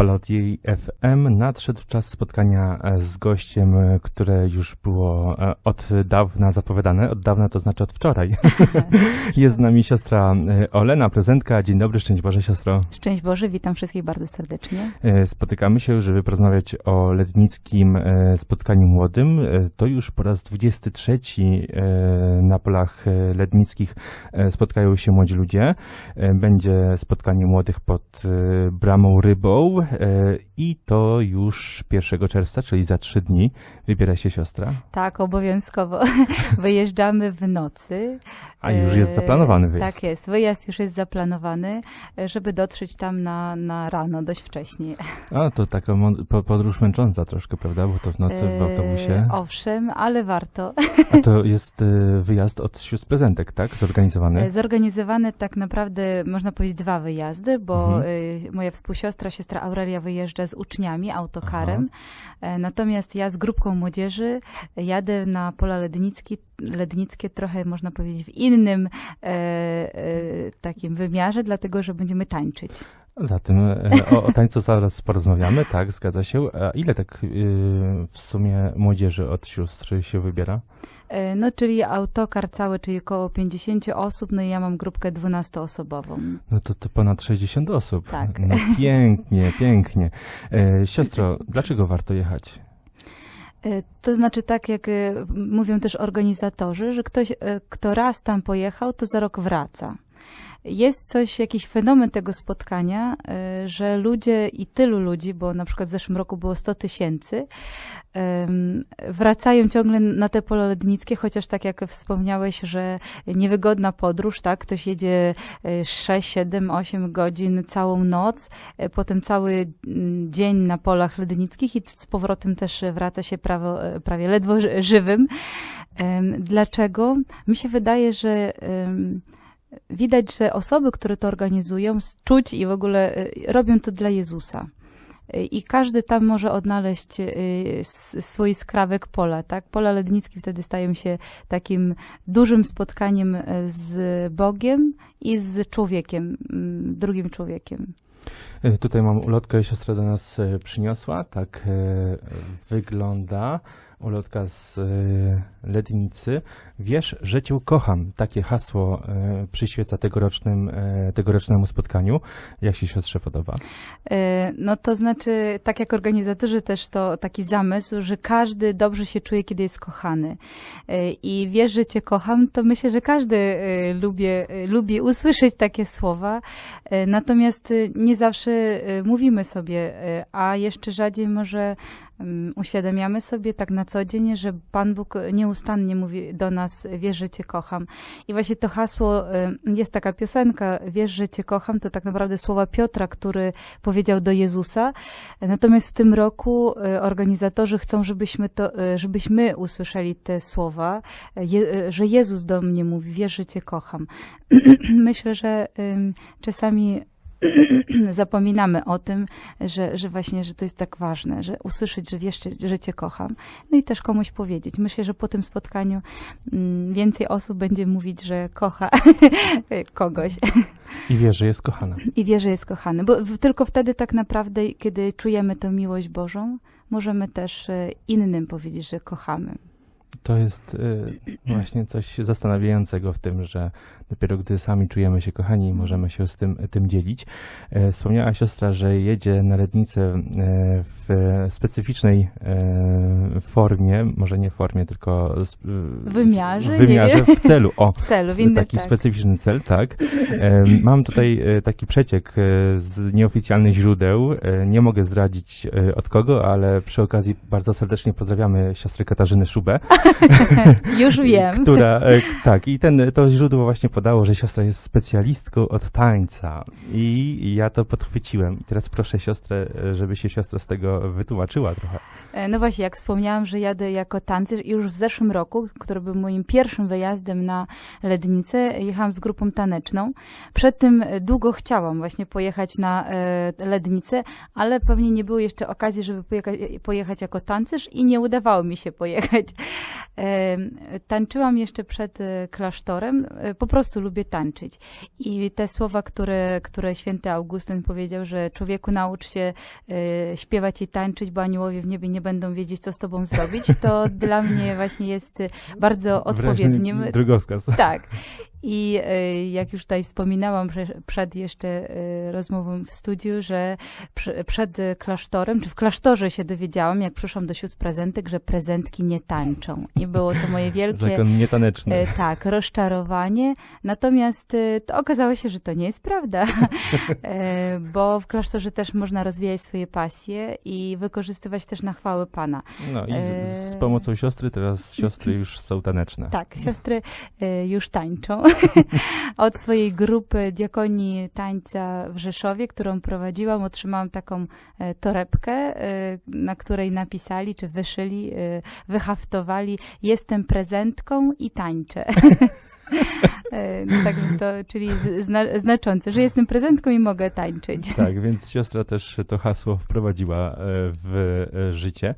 Palodii FM nadszedł czas spotkania e, z gościem, e, które już było e, od dawna zapowiadane. Od dawna to znaczy od wczoraj. Jest z nami siostra Olena, prezentka. Dzień dobry, szczęść Boże siostro. Szczęść Boże, witam wszystkich bardzo serdecznie. Spotykamy się, żeby porozmawiać o letnickim spotkaniu młodym. To już po raz 23 e, na polach letnickich e, spotkają się młodzi ludzie. Będzie spotkanie młodych pod Bramą Rybą e, i to już 1 czerwca, czyli za trzy dni. Wybiera się siostra. Tak, obowiązkowo wyjeżdżamy w nocy. A już jest E, zaplanowany wyjazd. Tak jest, wyjazd już jest zaplanowany, e, żeby dotrzeć tam na, na rano, dość wcześnie. A to taka podróż męcząca troszkę, prawda? Bo to w nocy w E, autobusie. Owszem, ale warto. A to jest wyjazd od sióstr prezentek, tak? Zorganizowany. Zorganizowane tak naprawdę, można powiedzieć, dwa wyjazdy, bo Mhm. moja współsiostra, siostra Aurelia wyjeżdża z uczniami autokarem, E, natomiast ja z grupką młodzieży jadę na pola lednickie, lednickie trochę, można powiedzieć, w innym e, e, takim wymiarze, dlatego, że będziemy tańczyć. Zatem e, o, o tańcu zaraz porozmawiamy, tak, zgadza się. A ile tak e, w sumie młodzieży od sióstr się wybiera? E, No, czyli autokar cały, czyli około 50 osób, no i ja mam grupkę 12-osobową. No to, to ponad 60 osób. Tak. No pięknie, pięknie. E, siostro, dlaczego warto jechać? E, To znaczy tak, jak mówią też organizatorzy, że ktoś, kto raz tam pojechał, to za rok wraca. Jest coś, jakiś fenomen tego spotkania, e, że ludzie i tylu ludzi, bo na przykład w zeszłym roku było 100 tysięcy, wracają ciągle na te pola lednickie, chociaż tak jak wspomniałeś, że niewygodna podróż, tak? Ktoś jedzie e, 6, 7, 8 godzin całą noc, e, potem cały mm, dzień na polach lednickich i z powrotem też wraca się prawo, e, prawie ledwo ży- żywym. Dlaczego? Mi się wydaje, że widać, że osoby, które to organizują, czuć i w ogóle e, robią to dla Jezusa. E, I każdy tam może odnaleźć s- swój skrawek pola, tak? Pola lednickie wtedy stają się takim dużym spotkaniem z Bogiem i z człowiekiem, drugim człowiekiem. E, Tutaj mam ulotkę, siostra do nas e, przyniosła. Tak e, wygląda ulotka z Lednicy. Wiesz, że cię kocham. Takie hasło przyświeca tegorocznym, tegorocznemu spotkaniu. Jak się siostrze podoba? No to znaczy, tak jak organizatorzy też to taki zamysł, że każdy dobrze się czuje, kiedy jest kochany. I wiesz, że cię kocham, to myślę, że każdy lubi, lubi usłyszeć takie słowa. Natomiast e, nie zawsze e, mówimy sobie, e, a jeszcze rzadziej może mm, uświadamiamy sobie tak na co dzień, że Pan Bóg nieustannie mówi do nas, wiesz, że cię kocham. I właśnie to hasło, e, jest taka piosenka, wiesz, że cię kocham, to tak naprawdę słowa Piotra, który powiedział do Jezusa. Natomiast w tym roku organizatorzy chcą, żebyśmy, to, żebyśmy usłyszeli te słowa, że Jezus do mnie mówi, wiesz, że cię kocham. Myślę, że czasami zapominamy o tym, że, że właśnie, że to jest tak ważne, że usłyszeć, że wiesz, że cię kocham. No i też komuś powiedzieć. Myślę, że po tym spotkaniu mm, więcej osób będzie mówić, że kocha kogoś I wiesz, że jest kochana. i wie, że jest kochany. Bo tylko wtedy tak naprawdę, kiedy czujemy tę miłość Bożą, możemy też e, innym powiedzieć, że kochamy. To jest e, właśnie coś zastanawiającego w tym, że dopiero gdy sami czujemy się kochani, możemy się z tym, tym dzielić. E, Wspomniała siostra, że jedzie na Lednicę e, w specyficznej e, formie, może nie formie, tylko z- Wymiarze, wymiarze, w celu, o. W celu, w innym, taki tak. specyficzny cel, tak. Mam tutaj taki przeciek z nieoficjalnych źródeł. Nie mogę zdradzić od kogo, ale przy okazji bardzo serdecznie pozdrawiamy siostrę Katarzynę Szubę, Już wiem. która, e, tak, i ten, to źródło właśnie podało, że siostra jest specjalistką od tańca i ja to podchwyciłem. I teraz proszę siostrę, e, żeby się siostra z tego wytłumaczyła trochę. E, No właśnie, jak wspomniałam, że jadę jako tancerz, już w zeszłym roku, który był moim pierwszym wyjazdem na Lednicę, jechałam z grupą taneczną. Przed tym długo chciałam właśnie pojechać na Lednicę, ale pewnie nie było jeszcze okazji, żeby pojechać, pojechać jako tancerz i nie udawało mi się pojechać. Tańczyłam jeszcze przed e, klasztorem, e, po prostu lubię tańczyć. I te słowa, które, które święty Augustyn powiedział, że człowieku naucz się e, śpiewać i tańczyć, bo aniołowie w niebie nie będą wiedzieć, co z tobą zrobić, to dla mnie właśnie jest bardzo odpowiednim. Drogowskaz. Tak. I e, jak już tutaj wspominałam prze- przed jeszcze e, rozmową w studiu, że przed klasztorem, czy w klasztorze się dowiedziałam, jak przyszłam do sióstr prezentek, że prezentki nie tańczą. I było to moje wielkie Zakon nietaneczny. E, tak, rozczarowanie. Natomiast to okazało się, że to nie jest prawda, bo w klasztorze też można rozwijać swoje pasje i wykorzystywać też na chwałę Pana. No i z, z pomocą siostry teraz siostry już są taneczne. Tak, siostry już tańczą. Od swojej grupy diakonii tańca w Rzeszowie, którą prowadziłam, otrzymałam taką e, torebkę, e, na której napisali, czy wyszyli, e, wyhaftowali jestem prezentką i tańczę. E, no tak, to, czyli zna, znaczące, że jestem prezentką i mogę tańczyć. Tak, więc siostra też to hasło wprowadziła e, w e, życie.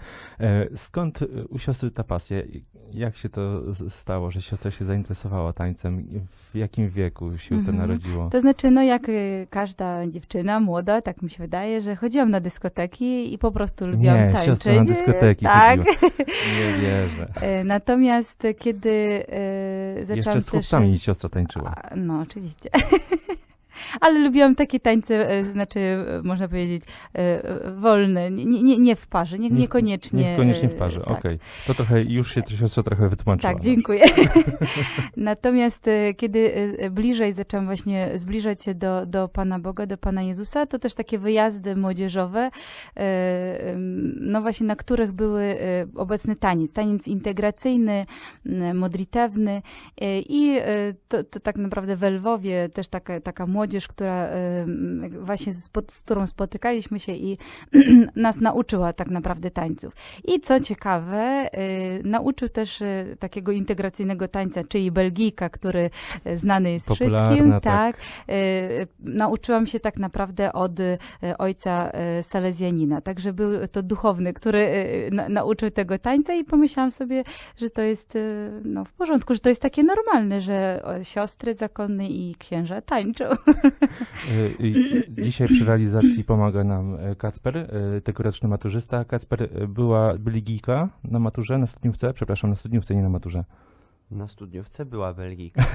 Skąd u siostry ta pasja? Jak się to stało, że siostra się zainteresowała tańcem? W jakim wieku się to Mhm. narodziło? To znaczy, no jak każda dziewczyna młoda, tak mi się wydaje, że chodziłam na dyskoteki i po prostu lubiłam Nie, tańczyć. siostra na dyskoteki tak. chodziła. Nie wierzę. Natomiast kiedy zaczęłam Jeszcze z też... chłopcami siostra tańczyła. A, No, oczywiście. Ale lubiłam takie tańce, e, znaczy, e, można powiedzieć, e, wolne, nie, nie, nie w parze, nie, niekoniecznie. Niekoniecznie w parze, tak. okej. To trochę, już się siostra trochę wytłumaczyła. Tak, dziękuję. Natomiast kiedy bliżej zaczęłam właśnie zbliżać się do, do Pana Boga, do Pana Jezusa, to też takie wyjazdy młodzieżowe, no właśnie na których były obecny taniec, taniec integracyjny, modlitewny i to, to tak naprawdę w Lwowie też taka, taka młodzież, która e, m, właśnie z, z którą spotykaliśmy się i nas nauczyła tak naprawdę tańców. I co ciekawe, y, nauczył też y, takiego integracyjnego tańca, czyli Belgijka, który y, znany jest Popularna, wszystkim. tak. Tak. Nauczyłam się tak naprawdę od ojca Salezjanina. Także był to duchowny, który na, nauczył tego tańca i pomyślałam sobie, że to jest no, w porządku, że to jest takie normalne, że siostry zakonne i księża tańczą. Y, Dzisiaj przy realizacji pomaga nam e, Kacper, tegoroczny maturzysta. Kacper, e, była Belgijka na maturze, na studniówce? Przepraszam, na studniówce, nie na maturze. Na studniówce była Belgijka.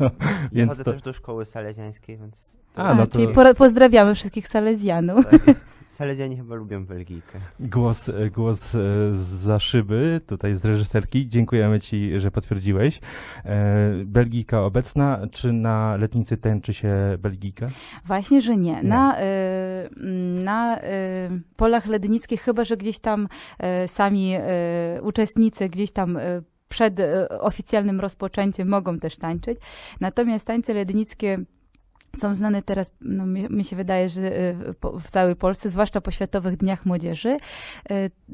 No, Ja więc chodzę to, też do szkoły salezjańskiej, więc... to A, no to- Czyli po, pozdrawiamy wszystkich Salezjanów. tak jest. Salezjanie chyba lubią Belgijkę. głos, e, głos e, za szyby, tutaj z reżyserki. Dziękujemy Ci, że potwierdziłeś. E, Belgijka obecna, czy na letnicy tęczy się Belgijka? Właśnie, że nie. Nie. Na, y, na y, polach lednickich, chyba że gdzieś tam y, sami y, uczestnicy gdzieś tam y, przed y, oficjalnym rozpoczęciem mogą też tańczyć. Natomiast tańce lednickie są znane teraz, no, mi, mi się wydaje, że y, w, całej Polsce, zwłaszcza po Światowych Dniach Młodzieży.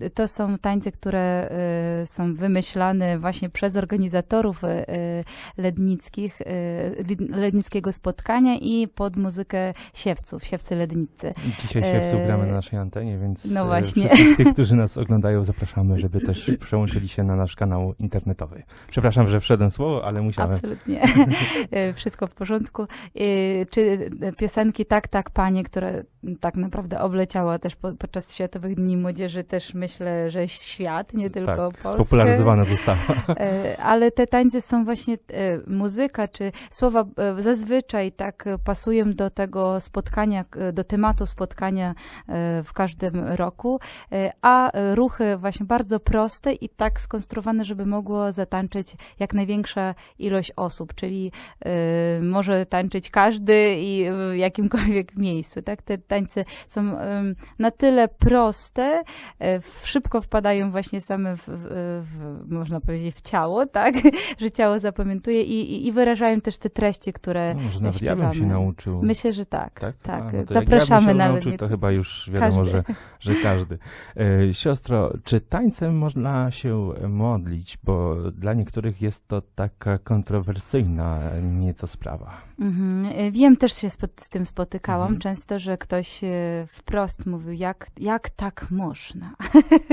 Y, To są tańce, które y, są wymyślane właśnie przez organizatorów lednickich, lednickiego spotkania i pod muzykę siewców, siewcy lednicy. Dzisiaj E, gramy na naszej antenie, więc no właśnie. wszystkich tych, którzy nas oglądają, zapraszamy, żeby też przełączyli się na nasz kanał internetowy. Przepraszam, że wszedłem słowo, ale musiałem. Absolutnie. Wszystko w porządku. Czy piosenki Tak, tak, panie, które tak naprawdę obleciała też po, podczas Światowych Dni Młodzieży, też myślę, że świat, nie tylko tak, Polskę. spopularyzowana została. E, Ale te tańce są właśnie, e, muzyka czy słowa e, zazwyczaj tak e, pasują do tego spotkania, do tematu spotkania e, w każdym roku, e, a e, ruchy właśnie bardzo proste i tak skonstruowane, żeby mogło zatańczyć jak największa ilość osób, czyli e, może tańczyć każdy i w jakimkolwiek miejscu, tak? Te tańce są na tyle proste, e, szybko wpadają właśnie same w, w, można powiedzieć, w ciało, tak? Że ciało zapamiętuje i, i, i wyrażają też te treści, które No, może nawet ja bym się nauczył. Myślę, że tak. Tak? Tak, A, no zapraszamy ja nauczył, to chyba już wiadomo, Każdy. że, że każdy. E, siostro, czy tańcem można się modlić? Bo dla niektórych jest to taka kontrowersyjna nieco sprawa. Mhm. E, Wiem, wiem, też się z tym spotykałam Mhm. często, że ktoś e, wprost mówił, jak, jak tak można?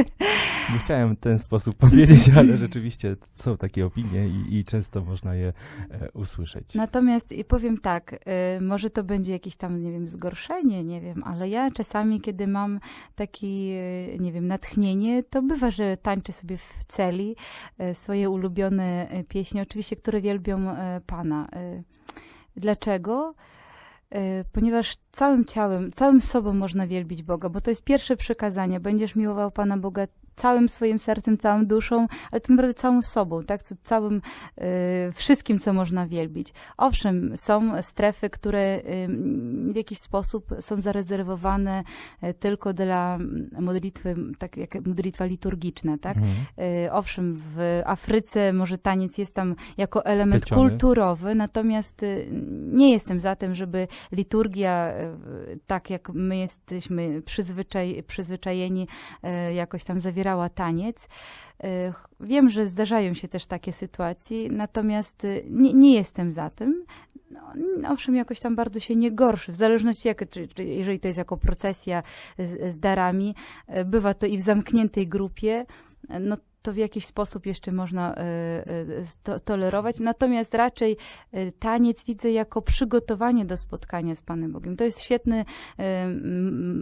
Nie chciałem w ten sposób powiedzieć, ale rzeczywiście są takie opinie i, i często można je e, usłyszeć. Natomiast i powiem tak, y, może to będzie jakieś tam, nie wiem, zgorszenie, nie wiem, ale ja czasami, kiedy mam taki, y, nie wiem, natchnienie, to bywa, że tańczę sobie w celi swoje ulubione pieśni, oczywiście, które wielbią Pana. Dlaczego? Y, Ponieważ całym ciałem, całym sobą można wielbić Boga, bo to jest pierwsze przekazanie. Będziesz miłował Pana Boga całym swoim sercem, całą duszą, ale tak naprawdę całą sobą, tak? Całym y, wszystkim, co można wielbić. Owszem, są strefy, które y, w jakiś sposób są zarezerwowane y, tylko dla mm, modlitwy, tak jak modlitwa liturgiczna, tak? Mhm. Y, Owszem, w Afryce może taniec jest tam jako element Wpleciony. kulturowy, natomiast y, nie jestem za tym, żeby liturgia, y, tak jak my jesteśmy przyzwyczaj, przyzwyczajeni, y, jakoś tam zawierała taniec. Ch- Wiem, że zdarzają się też takie sytuacje, natomiast y, nie, nie jestem za tym. No, owszem, jakoś tam bardzo się nie gorszy, w zależności jak, czy, czy jeżeli to jest jako procesja z, z darami, y, bywa to i w zamkniętej grupie, no to w jakiś sposób jeszcze można y, y, sto- tolerować. Natomiast raczej y, taniec widzę jako przygotowanie do spotkania z Panem Bogiem. To jest świetny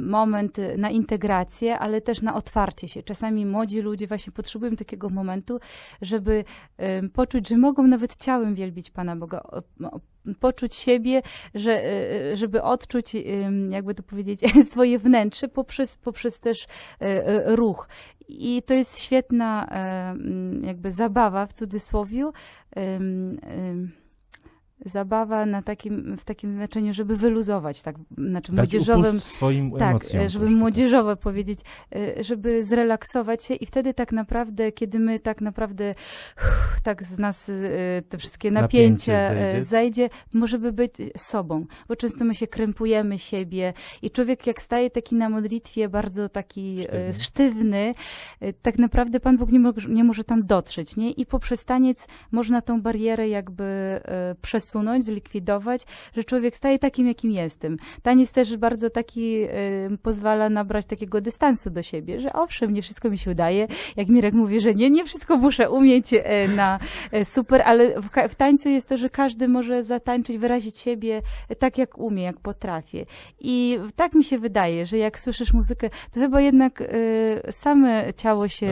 moment na integrację, ale też na otwarcie się. Czasami młodzi ludzie właśnie potrzebują takiego momentu, żeby poczuć, że mogą nawet ciałem wielbić Pana Boga, poczuć siebie, że, y, żeby odczuć, jakby to powiedzieć, swoje wnętrze poprzez, poprzez też y, ruch. I to jest świetna e, jakby zabawa w cudzysłowie. Zabawa na takim, w takim znaczeniu, żeby wyluzować, tak, znaczy Dać młodzieżowym, swoim tak, emocjom. żeby troszkę, młodzieżowo powiedzieć, e, żeby zrelaksować się i wtedy tak naprawdę, kiedy my tak naprawdę uff, tak z nas e, te wszystkie Napięcie napięcie e, zejdzie. zejdzie, możemy być sobą, bo często my się krępujemy siebie i człowiek jak staje taki na modlitwie bardzo taki Sztywny. sztywny, tak naprawdę Pan Bóg nie, mo- nie może tam dotrzeć, nie? I poprzez taniec można tą barierę jakby e, przesunąć, zlikwidować, że człowiek staje takim, jakim jestem. Taniec też bardzo taki e, pozwala nabrać takiego dystansu do siebie, że owszem, nie wszystko mi się udaje. Jak Mirek mówi, że nie, nie wszystko muszę umieć e, na e, super, ale w, w tańcu jest to, że każdy może zatańczyć, wyrazić siebie e, tak, jak umie, jak potrafi. I tak mi się wydaje, że jak słyszysz muzykę, to chyba jednak e, same ciało się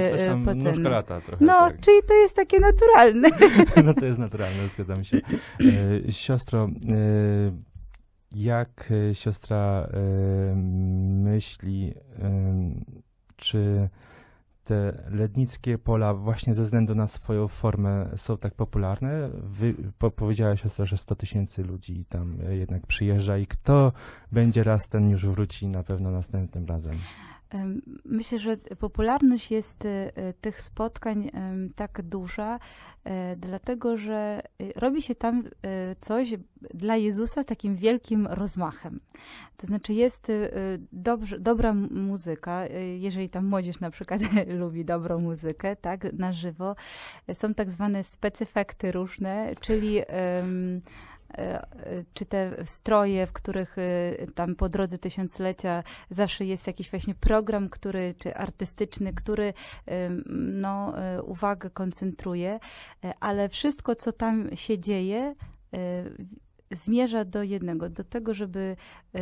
No trochę. No, tak. czyli to jest takie naturalne. No to jest naturalne, zgadzam się. E, siostro, e, jak e, siostra myśli, czy te lednickie pola właśnie ze względu na swoją formę są tak popularne? Wy, po, powiedziała siostra, że 100 tysięcy ludzi tam jednak przyjeżdża i kto będzie raz, ten już wróci na pewno następnym razem. Myślę, że popularność jest e, tych spotkań tak duża, e, dlatego że e, robi się tam coś dla Jezusa takim wielkim rozmachem. To znaczy jest dobrze, dobra muzyka, jeżeli tam młodzież na przykład lubi dobrą muzykę, tak, na żywo. Są tak zwane specefekty różne, czyli e, czy te stroje, w których e, tam po drodze tysiąclecia zawsze jest jakiś właśnie program, który, czy artystyczny, który no, e, uwagę koncentruje, e, ale wszystko, co tam się dzieje, e, zmierza do jednego, do tego, żeby e,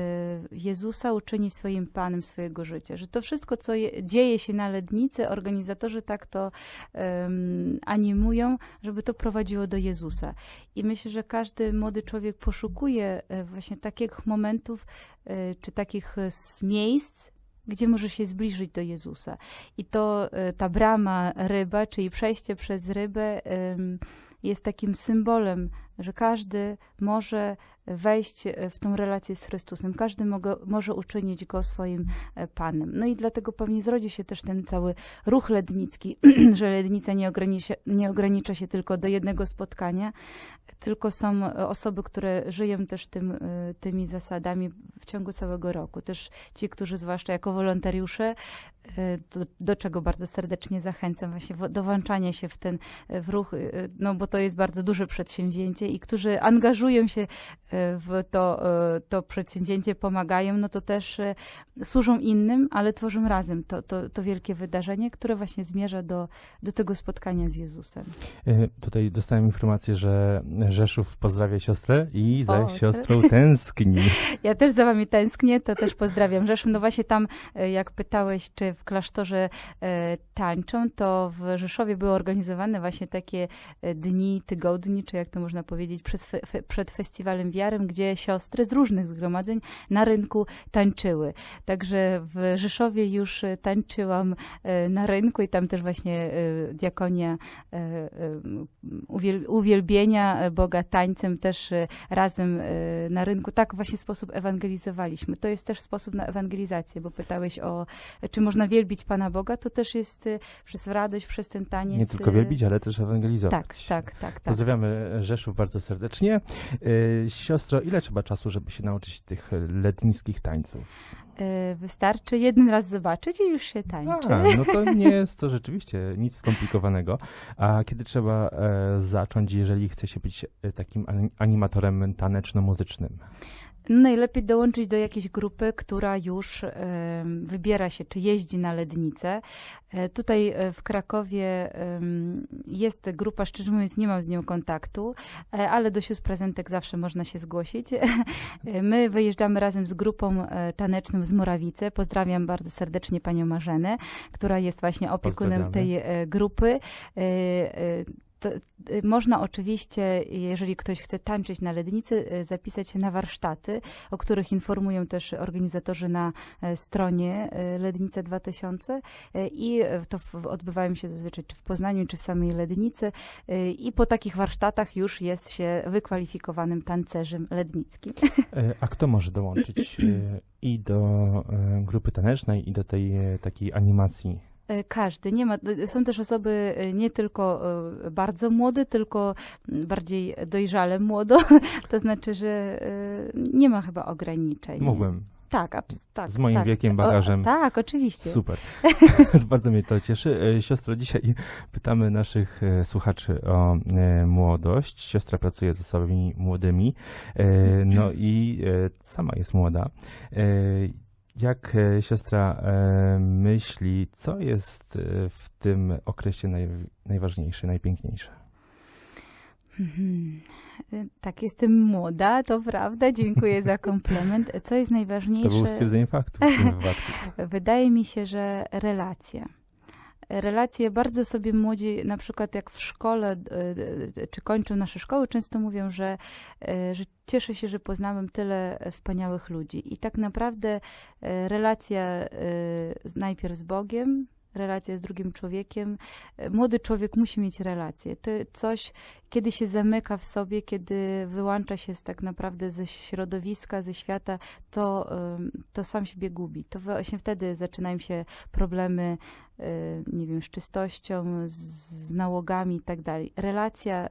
Jezusa uczynić swoim Panem swojego życia. Że to wszystko, co je, dzieje się na Lednicy, organizatorzy tak to em, animują, żeby to prowadziło do Jezusa. I myślę, że każdy młody człowiek poszukuje e, właśnie takich momentów, e, czy takich miejsc, gdzie może się zbliżyć do Jezusa. I to ta brama ryba, czyli przejście przez rybę, em, jest takim symbolem, że każdy może wejść e, w tą relację z Chrystusem. Każdy mogo, może uczynić go swoim e, Panem. No i dlatego pewnie zrodzi się też ten cały ruch lednicki, że Lednica nie ogranicza, nie ogranicza się tylko do jednego spotkania, tylko są e, osoby, które żyją też tym, tymi zasadami w ciągu całego roku. Też ci, którzy zwłaszcza jako wolontariusze do, do czego bardzo serdecznie zachęcam, właśnie do włączania się w ten e, w ruch, e, no bo to jest bardzo duże przedsięwzięcie i którzy angażują się e, w to, to przedsięwzięcie, pomagają, no to też służą innym, ale tworzą razem to, to, to wielkie wydarzenie, które właśnie zmierza do, do tego spotkania z Jezusem. Tutaj dostałem informację, że Rzeszów pozdrawia siostrę i za O, siostrą tęskni. Ja też za wami tęsknię, to też pozdrawiam Rzeszów. No właśnie tam, jak pytałeś, czy w klasztorze e, tańczą, to w Rzeszowie były organizowane właśnie takie e, dni, tygodni, czy jak to można powiedzieć, przed Festiwalem Wiary, gdzie siostry z różnych zgromadzeń na rynku tańczyły. Także w Rzeszowie już e, tańczyłam na rynku i tam też właśnie diakonia uwiel, uwielbienia Boga tańcem też razem na rynku. Tak właśnie sposób ewangelizowaliśmy. To jest też sposób na ewangelizację, bo pytałeś o, czy można wielbić Pana Boga, to też jest e, przez radość, przez ten taniec. Nie tylko e, wielbić, ale też ewangelizować. Tak, tak, tak, tak. Pozdrawiamy Rzeszów bardzo serdecznie. Siostro, ile trzeba czasu, żeby się nauczyć tych letniskich tańców? Wystarczy jeden raz zobaczyć i już się tańczy. A, no to nie jest to rzeczywiście nic skomplikowanego. A kiedy trzeba e, zacząć, jeżeli chce się być e, takim ani- animatorem taneczno-muzycznym? Najlepiej dołączyć do jakiejś grupy, która już wybiera się, czy jeździ na lednicę. E, Tutaj e, w Krakowie jest grupa, szczerze mówiąc nie mam z nią kontaktu, e, ale do sióstr prezentek zawsze można się zgłosić. My wyjeżdżamy razem z grupą taneczną z Morawice. Pozdrawiam bardzo serdecznie panią Marzenę, która jest właśnie opiekunem tej grupy. To, y, można oczywiście, jeżeli ktoś chce tańczyć na lednicy, y, zapisać się na warsztaty, o których informują też organizatorzy na e, stronie e, Lednice 2000 e, i to odbywają się zazwyczaj czy w Poznaniu, czy w samej Lednicy e, i po takich warsztatach już jest się wykwalifikowanym tancerzem lednickim. A kto może dołączyć i do grupy tanecznej, i do tej takiej animacji? E, Każdy. Nie ma, są też osoby e, nie tylko e, bardzo młode, tylko bardziej dojrzale młodo. To znaczy, że nie ma chyba ograniczeń. Mógłbym. Tak, abs- tak. Z moim tak. wiekiem, bagażem. O, tak, oczywiście. Super. Bardzo mnie to cieszy. Siostro, dzisiaj pytamy naszych słuchaczy o e, młodość. Siostra pracuje z osobami młodymi, e, no i e, sama jest młoda. E, Jak e, siostra e, myśli, co jest e, w tym okresie naj, najważniejsze, najpiękniejsze? Mhm. Tak, jestem młoda, to prawda. Dziękuję za komplement. Co jest To najważniejsze? było stwierdzenie faktu w tym wypadku. Wydaje mi się, że relacje. Relacje bardzo sobie młodzi, na przykład jak w szkole, czy kończą nasze szkoły, często mówią, że, e, że cieszę się, że poznałem tyle wspaniałych ludzi. I tak naprawdę e, relacja e, najpierw z Bogiem, relacja z drugim człowiekiem. E, Młody człowiek musi mieć relacje. To coś, kiedy się zamyka w sobie, kiedy wyłącza się z, tak naprawdę ze środowiska, ze świata, to, to sam siebie gubi. To właśnie wtedy zaczynają się problemy, e, nie wiem, z czystością, z, z nałogami i tak dalej. Relacja, e,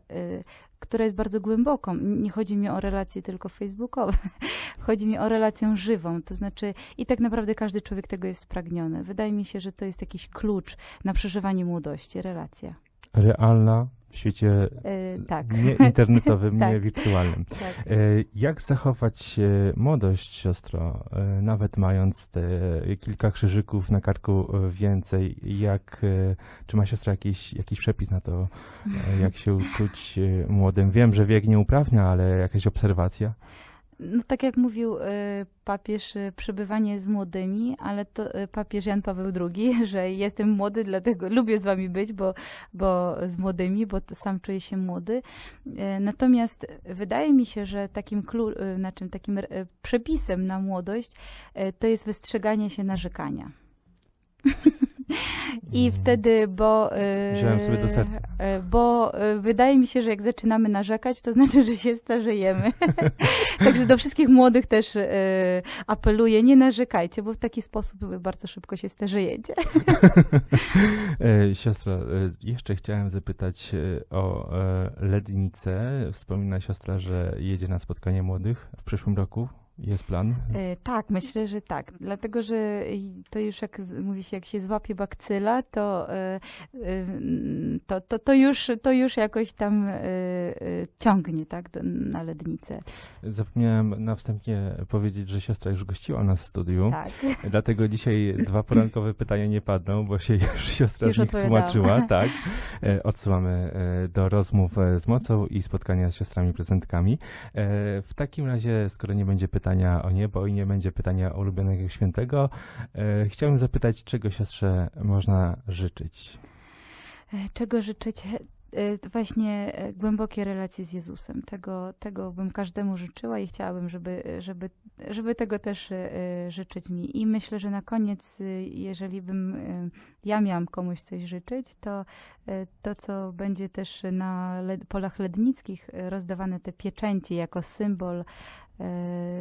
która jest bardzo głęboką. Nie chodzi mi o relacje tylko facebookowe. Chodzi mi o relację żywą. To znaczy, i tak naprawdę każdy człowiek tego jest spragniony. Wydaje mi się, że to jest jakiś klucz na przeżywanie młodości. Relacja. Realna w świecie E, tak. nie internetowym, nie Tak. wirtualnym. tak. E, Jak zachować młodość, siostro, e, nawet mając te kilka krzyżyków na karku więcej? Jak, czy ma siostra jakiś, jakiś przepis na to, jak się czuć młodym? Wiem, że wiek nie uprawnia, ale jakaś obserwacja? No tak jak mówił y, papież, y, przebywanie z młodymi, ale to y, papież Jan Paweł II, że jestem młody, dlatego lubię z wami być, bo, bo z młodymi, bo sam czuję się młody. Natomiast wydaje mi się, że takim, klu, znaczy takim przepisem na młodość to jest wystrzeganie się narzekania. I Mm. wtedy, bo. y, Wziąłem sobie do serca. y, Bo y, wydaje mi się, że jak zaczynamy narzekać, to znaczy, że się starzejemy. Także do wszystkich młodych też apeluję, nie narzekajcie, bo w taki sposób bardzo szybko się starzejecie. E, Siostro, e, jeszcze chciałem zapytać e, o Lednicę. Wspomina siostra, że jedzie na spotkanie młodych w przyszłym roku. Jest plan? E, Tak, myślę, że tak. Dlatego, że to już jak mówi się, jak się złapie bakcyla, to, e, e, to, to, to, już, to już jakoś tam ciągnie tak, na lednicę. Zapomniałem na wstępie powiedzieć, że siostra już gościła nas w studiu. Tak. Dlatego dzisiaj dwa porankowe pytania nie padną, bo się już siostra Już z nich tłumaczyła. Tak. Odsyłamy do rozmów z mocą i spotkania z siostrami prezentkami. W takim razie, skoro nie będzie pytania o niebo i nie będzie pytania o ulubionego świętego, e, chciałbym zapytać, czego siostrze można życzyć? E, Czego życzyć? E, Właśnie głębokie relacje z Jezusem. Tego, tego bym każdemu życzyła i chciałabym, żeby, żeby, żeby tego też życzyć mi. I myślę, że na koniec, jeżeli bym ja miałam komuś coś życzyć, to to, co będzie też na polach lednickich rozdawane te pieczęcie jako symbol,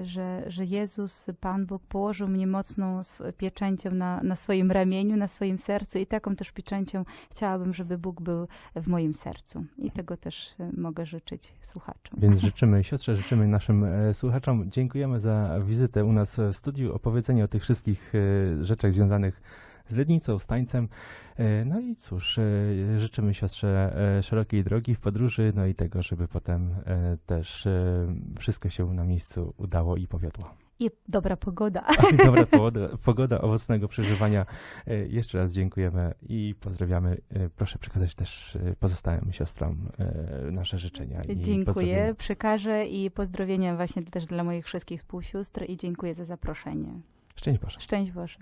że, że Jezus, Pan Bóg, położył mnie mocną pieczęcią na, na swoim ramieniu, na swoim sercu i taką też pieczęcią chciałabym, żeby Bóg był w moim sercu. I tego też e, mogę życzyć słuchaczom. Więc życzymy siostrze, życzymy naszym e, słuchaczom. Dziękujemy za wizytę u nas w studiu, opowiedzenie o tych wszystkich e, rzeczach związanych z lednicą, z tańcem. E, No i cóż, e, życzymy siostrze e, szerokiej drogi w podróży, no i tego, żeby potem też wszystko się na miejscu udało i powiodło. I dobra pogoda. A, Dobra pogoda, pogoda owocnego przeżywania. Jeszcze raz dziękujemy i pozdrawiamy. Proszę przekazać też pozostałym siostrom nasze życzenia. Dziękuję, przekażę i pozdrowienia właśnie też dla moich wszystkich współsióstr i dziękuję za zaproszenie. Szczęść Boże. Szczęść Boże.